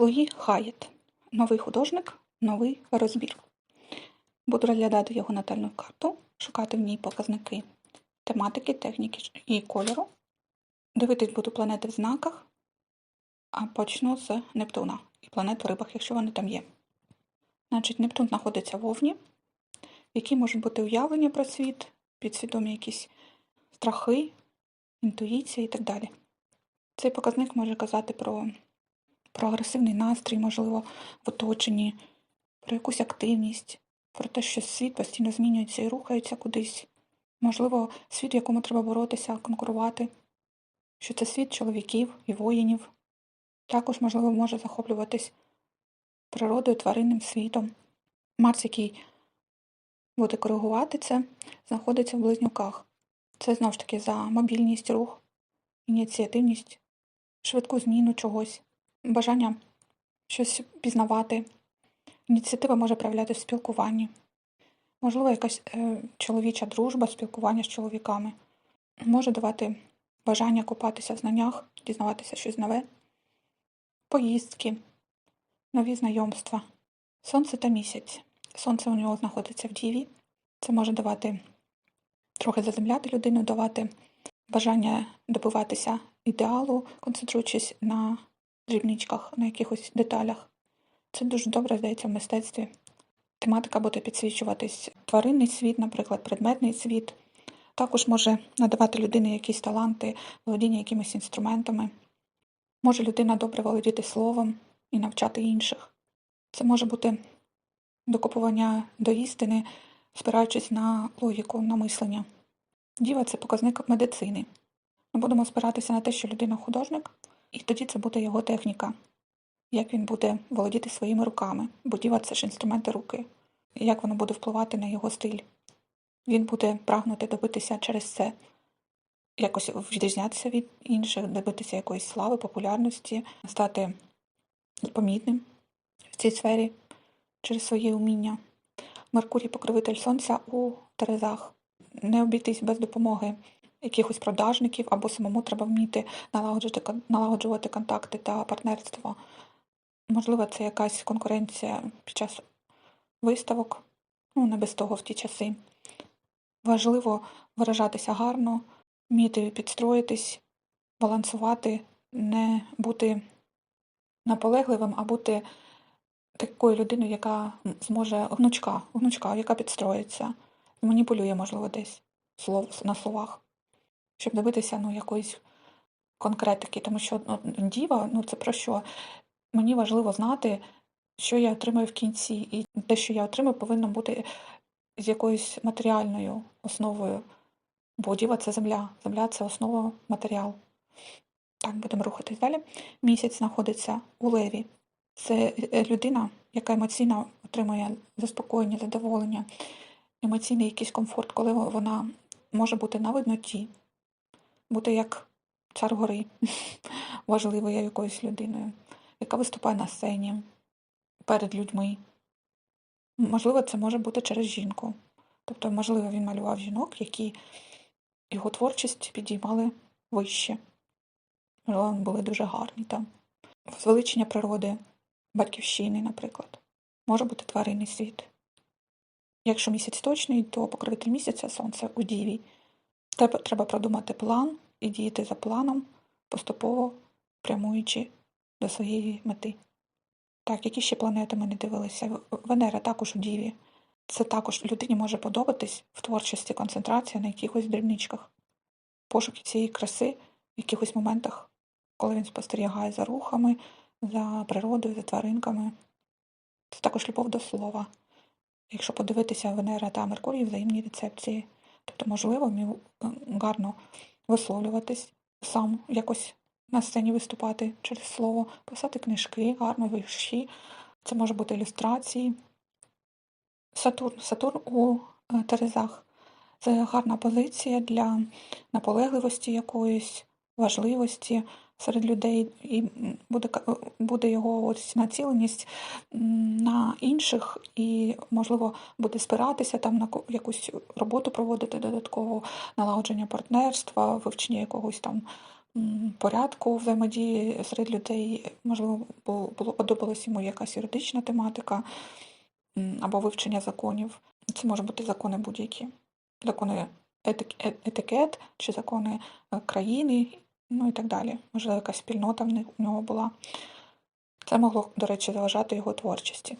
Луї Хаєт. Новий художник, новий розбір. Буду розглядати його натальну карту, шукати в ній показники тематики, техніки і кольору. Дивитись буду планети в знаках, а почну з Нептуна і планет в рибах, якщо вони там є. Значить, Нептун знаходиться в Овні, які можуть бути уявлення про світ, підсвідомі якісь страхи, інтуїція і так далі. Цей показник може казати про, про агресивний настрій, можливо, в оточенні, про якусь активність, про те, що світ постійно змінюється і рухається кудись. Можливо, світ, в якому треба боротися, конкурувати, що це світ чоловіків і воїнів. Також, можливо, може захоплюватись природою, тваринним світом. Марс, який буде коригувати це, знаходиться в близнюках. Це знову ж таки за мобільність, рух, ініціативність, швидку зміну чогось, бажання щось пізнавати. Ініціатива може проявляти в спілкуванні. Можливо, якась е, чоловіча дружба, спілкування з чоловіками. Може давати бажання купатися в знаннях, дізнаватися щось нове, поїздки, нові знайомства. Сонце та місяць. Сонце у нього знаходиться в діві. Це може давати трохи заземляти людину, давати бажання добиватися ідеалу, концентруючись на дрібничках, на якихось деталях. Це дуже добре здається в мистецтві. Тематика буде підсвічуватись тваринний світ, наприклад, предметний світ. Також може надавати людині якісь таланти, володіння якимись інструментами. Може людина добре володіти словом і навчати інших. Це може бути докопування до істини, спираючись на логіку, на мислення. Діва це показник медицини. Ми будемо спиратися на те, що людина художник, і тоді це буде його техніка, як він буде володіти своїми руками, бо це ж інструменти руки, як воно буде впливати на його стиль. Він буде прагнути добитися через це, якось відрізнятися від інших, добитися якоїсь слави, популярності, стати помітним в цій сфері через свої уміння. Меркурій покровитель сонця у Терезах. Не обійтись без допомоги якихось продажників або самому треба вміти налагоджувати, налагоджувати контакти та партнерство. Можливо, це якась конкуренція під час виставок, ну не без того в ті часи. Важливо виражатися гарно, вміти підстроїтись, балансувати, не бути наполегливим, а бути такою людиною, яка зможе гнучка, гнучка, яка підстроїться, маніпулює, можливо, десь слов, на словах, щоб добитися ну, якоїсь конкретики. Тому що ну, діва, ну це про що? Мені важливо знати, що я отримаю в кінці, і те, що я отримаю, повинно бути з якоюсь матеріальною основою. Бо діва це земля. Земля це основа матеріал. Так, будемо рухатись далі. Місяць знаходиться у леві. Це е, людина, яка емоційно отримує заспокоєння, задоволення, емоційний якийсь комфорт, коли вона може бути на видноті, бути як цар гори, важливою якоюсь людиною, яка виступає на сцені перед людьми. Можливо, це може бути через жінку. Тобто, можливо, він малював жінок, які його творчість підіймали вище. Можливо, вони були дуже гарні там. Звеличення природи, батьківщини, наприклад. Може бути тваринний світ. Якщо місяць точний, то покровитель місяця сонце у діві. Треба, продумати план і діяти за планом, поступово прямуючи до своєї мети. Так, які ще планети ми не дивилися? Венера також у Діві. Це також людині може подобатись в творчості концентрація на якихось дрібничках, пошук цієї краси в якихось моментах, коли він спостерігає за рухами, за природою, за тваринками. Це також любов до слова. Якщо подивитися Венера та Меркурій взаємні рецепції, тобто, можливо, вмів гарно висловлюватись, сам якось на сцені виступати через слово, писати книжки, гарно вірші. Це може бути ілюстрації. Сатурн. Сатурн у е, Терезах. Це гарна позиція для наполегливості якоїсь, важливості серед людей, і буде буде його ось націленість на інших, і, можливо, буде спиратися там на якусь роботу проводити додатково, налагодження партнерства, вивчення якогось там порядку взаємодії серед людей. Можливо, було подобалась йому якась юридична тематика або вивчення законів. Це може бути закони будь-які, закони е- етикет чи закони е, країни, ну і так далі. Можливо, якась спільнота в нього була. Це могло, до речі, заважати його творчості.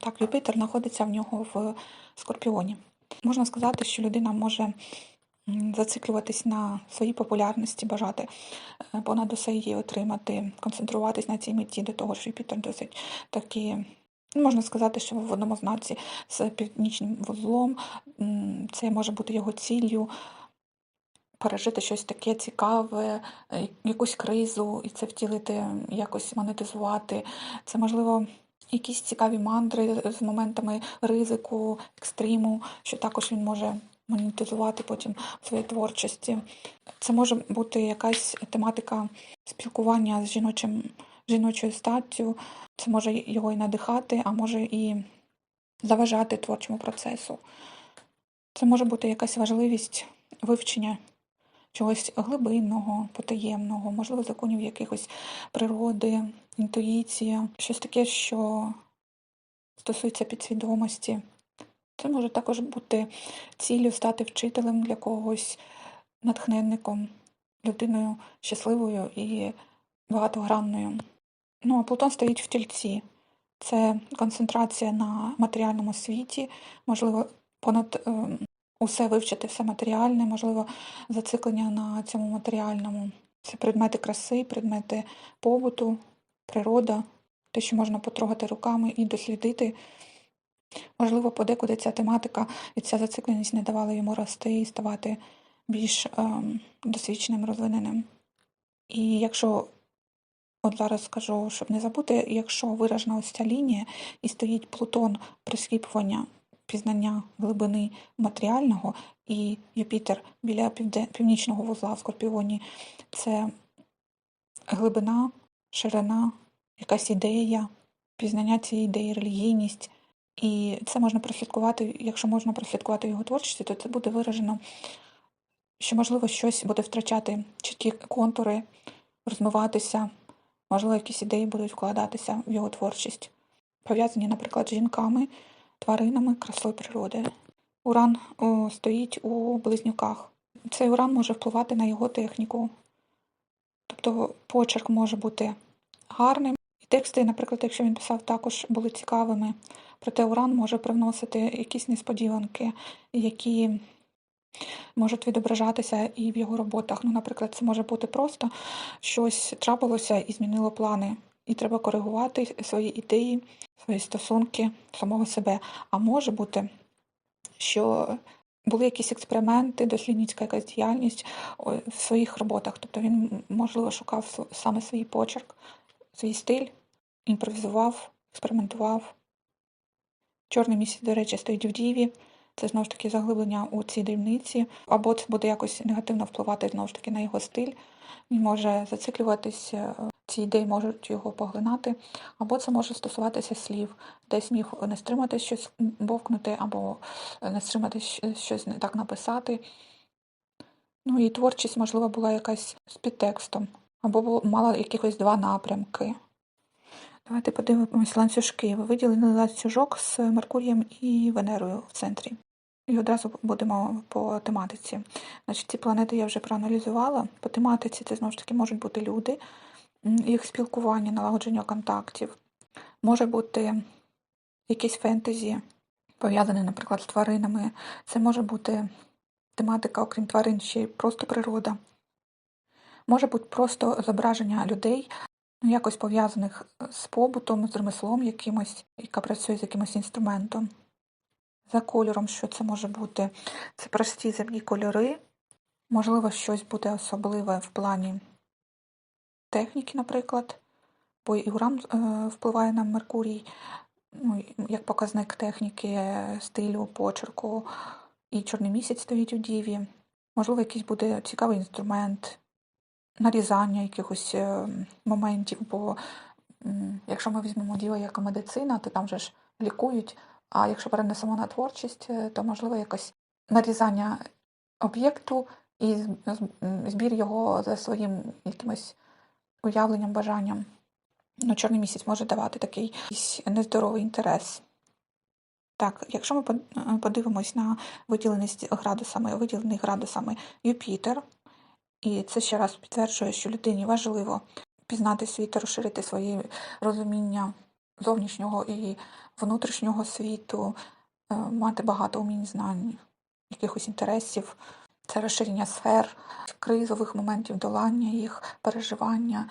Так, Юпітер знаходиться в нього в Скорпіоні. Можна сказати, що людина може зациклюватись на своїй популярності, бажати е, понад усе її отримати, концентруватись на цій меті до того, що Юпітер досить такі. ну, Можна сказати, що в одному знаці з північним вузлом це може бути його ціллю пережити щось таке цікаве, е, якусь кризу, і це втілити, якось монетизувати. Це можливо. Якісь цікаві мандри з моментами ризику, екстриму, що також він може монетизувати потім в своїй творчості. Це може бути якась тематика спілкування з жіночим, жіночою статтю. Це може його і надихати, а може і заважати творчому процесу. Це може бути якась важливість вивчення чогось глибинного, потаємного, можливо, законів якихось природи, інтуїція, щось таке, що стосується підсвідомості. Це може також бути ціллю стати вчителем для когось, натхненником, людиною щасливою і багатогранною. Ну, а Плутон стоїть в тільці. Це концентрація на матеріальному світі, можливо, понад ем, усе вивчити, все матеріальне, можливо, зациклення на цьому матеріальному. Це предмети краси, предмети побуту, природа, те, що можна потрогати руками і дослідити. Можливо, подекуди ця тематика і ця зацикленість не давала йому рости і ставати більш ем, досвідченим, розвиненим. І якщо, от зараз скажу, щоб не забути, якщо виражена ось ця лінія і стоїть Плутон прискіпування пізнання глибини матеріального, і Юпітер біля північного вузла в Скорпіоні це глибина, ширина, якась ідея, пізнання цієї ідеї, релігійність. І це можна прослідкувати, якщо можна прослідкувати його творчості, то це буде виражено, що, можливо, щось буде втрачати чіткі контури, розмиватися, можливо, якісь ідеї будуть вкладатися в його творчість, пов'язані, наприклад, з жінками, тваринами, красою природи. Уран о, стоїть у близнюках. Цей уран може впливати на його техніку. Тобто почерк може бути гарним. І тексти, наприклад, якщо він писав, також були цікавими. Проте уран може привносити якісь несподіванки, які можуть відображатися і в його роботах. Ну, наприклад, це може бути просто щось трапилося і змінило плани. І треба коригувати свої ідеї, свої стосунки самого себе. А може бути, що були якісь експерименти, дослідницька якась діяльність в своїх роботах. Тобто він, можливо, шукав саме свій почерк, свій стиль, імпровізував, експериментував. Чорний місяць, до речі, стоїть в діві. Це знову ж таки заглиблення у ці дрібниці, або це буде якось негативно впливати знову ж таки на його стиль. Він може зациклюватися, ці ідеї можуть його поглинати, або це може стосуватися слів, десь міг не стримати щось бовкнути, або не стримати щось не так написати. Ну і творчість, можливо, була якась з підтекстом, або мала якихось два напрямки. Давайте подивимось ланцюжки. Ви виділили ланцюжок з Меркурієм і Венерою в центрі. І одразу будемо по тематиці. Значить, ці планети я вже проаналізувала. По тематиці це знову ж таки можуть бути люди, їх спілкування, налагодження контактів. Може бути якісь фентезі, пов'язане, наприклад, з тваринами. Це може бути тематика, окрім тварин, ще й просто природа. Може бути просто зображення людей, ну, якось пов'язаних з побутом, з ремеслом якимось, яка працює з якимось інструментом. За кольором, що це може бути? Це прості земні кольори. Можливо, щось буде особливе в плані техніки, наприклад, бо і уран е, впливає на Меркурій, ну, як показник техніки, е, стилю, почерку, і чорний місяць стоїть у діві. Можливо, якийсь буде цікавий інструмент, нарізання якихось е, моментів, бо якщо ми візьмемо діва як медицина, то там же ж лікують, а якщо перенесемо на творчість, е, то можливо якось нарізання об'єкту і збір його за своїм якимось уявленням, бажанням. Ну, чорний місяць може давати такий нездоровий інтерес. Так, якщо ми е, подивимось на виділеність градусами, виділений градусами Юпітер, і це ще раз підтверджує, що людині важливо пізнати світ, розширити своє розуміння зовнішнього і внутрішнього світу, е, мати багато умінь знань, якихось інтересів, це розширення сфер, кризових моментів, долання їх, переживання,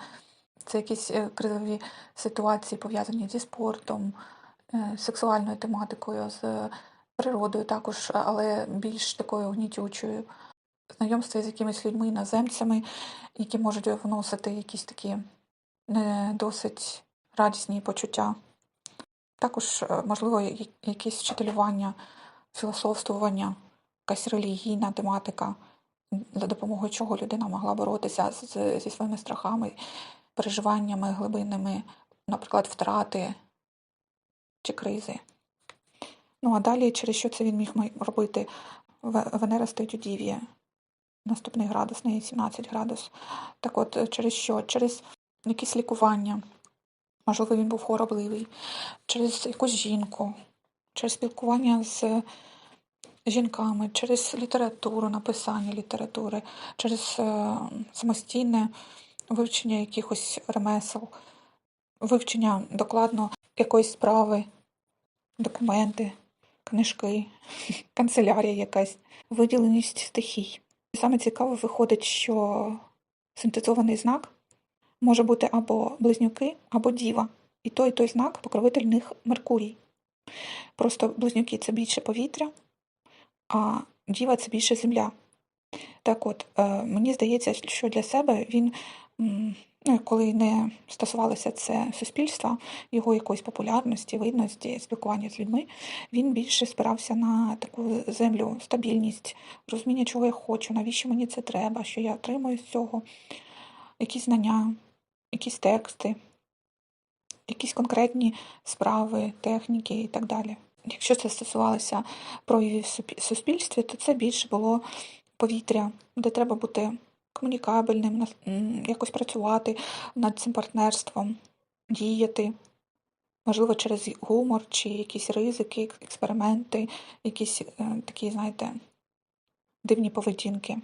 це якісь е, кризові ситуації пов'язані зі спортом, е, сексуальною тематикою, з природою також, але більш такою гнітючою. Знайомство з якимись людьми, іноземцями, які можуть вносити якісь такі не досить радісні почуття. Також, е, можливо, я- якесь вчителювання, філософствування, якась релігійна тематика, за допомогою чого людина могла боротися зі своїми страхами, переживаннями глибинними, наприклад, втрати чи кризи. Ну а далі, через що це він міг робити? Венера стоїть у Діві. Наступний градус, не 17 градус. Так от, е, через що? Через якісь лікування. Можливо, він був хворобливий, через якусь жінку, через спілкування з жінками, через літературу, написання літератури, через е, самостійне вивчення якихось ремесел, вивчення докладно якоїсь справи, документи, книжки, канцелярія якась, виділеність стихій. І Саме цікаво виходить, що синтезований знак може бути або близнюки, або діва. І той, і той знак покровитель них Меркурій. Просто близнюки це більше повітря, а діва це більше земля. Так от, е, мені здається, що для себе він, ну, коли не стосувалося це суспільства, його якоїсь популярності, видності, спілкування з людьми, він більше спирався на таку землю, стабільність, розуміння, чого я хочу, навіщо мені це треба, що я отримую з цього, якісь знання, якісь тексти, якісь конкретні справи, техніки і так далі. Якщо це стосувалося проявів в суспільстві, то це більше було повітря, де треба бути комунікабельним, якось працювати над цим партнерством, діяти. Можливо, через гумор чи якісь ризики, експерименти, якісь е, такі, знаєте, дивні поведінки.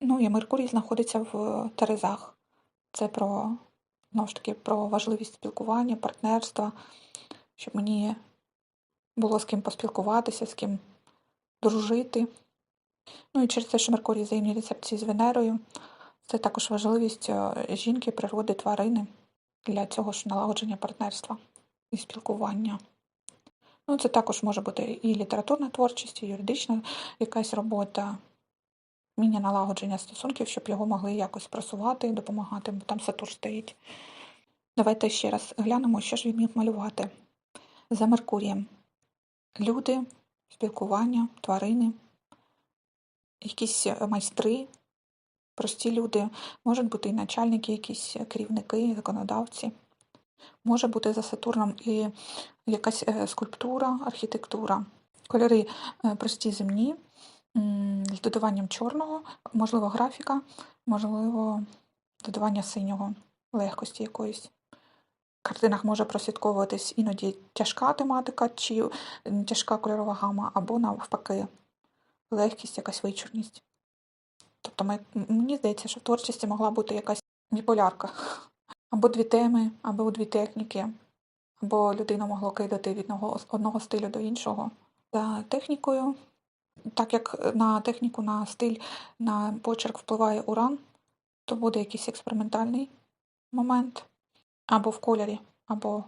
Ну і Меркурій знаходиться в Терезах. Це про, знову ж таки, про важливість спілкування, партнерства, щоб мені було з ким поспілкуватися, з ким дружити. Ну і через те, що Меркурій взаємні рецепції з Венерою, це також важливість е, жінки, природи, тварини для цього ж налагодження партнерства і спілкування. Ну, це також може бути і літературна творчість, і юридична якась робота, вміння налагодження стосунків, щоб його могли якось просувати і допомагати, бо там Сатурн стоїть. Давайте ще раз глянемо, що ж він міг малювати за Меркурієм. Люди, спілкування, тварини, якісь е, майстри, прості люди, можуть бути і начальники, якісь е, керівники, законодавці. Може бути за Сатурном і якась е, скульптура, архітектура. Кольори прості земні, з додаванням чорного, можливо, графіка, можливо, додавання синього, легкості якоїсь. В картинах може прослідковуватись іноді тяжка тематика чи тяжка кольорова гама, або навпаки легкість, якась вичурність. Тобто ми, мені здається, що в творчості могла бути якась біполярка. Або дві теми, або дві техніки, або людина могла кидати від одного, одного стилю до іншого. За технікою, так як на техніку, на стиль, на почерк впливає уран, то буде якийсь експериментальний момент, або в кольорі, або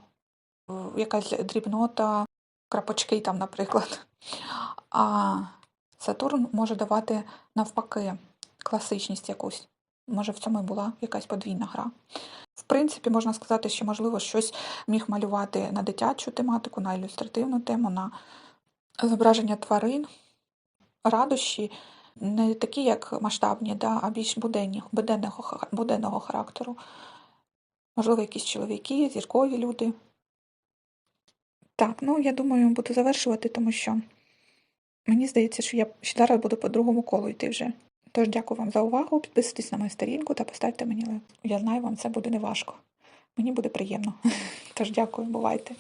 якась дрібнота, крапочки там, наприклад. А Сатурн може давати навпаки класичність якусь. Може, в цьому і була якась подвійна гра. В принципі, можна сказати, що, можливо, щось міг малювати на дитячу тематику, на ілюстративну тему, на зображення тварин, радощі, не такі, як масштабні, да, а більш буденні, буденного, буденного характеру. Можливо, якісь чоловіки, зіркові люди. Так, ну я думаю, буду завершувати, тому що мені здається, що я ще зараз буду по другому колу йти вже. Тож дякую вам за увагу. Підписуйтесь на мою сторінку та поставте мені лайк. Я знаю, вам це буде неважко. Мені буде приємно. Тож дякую, бувайте.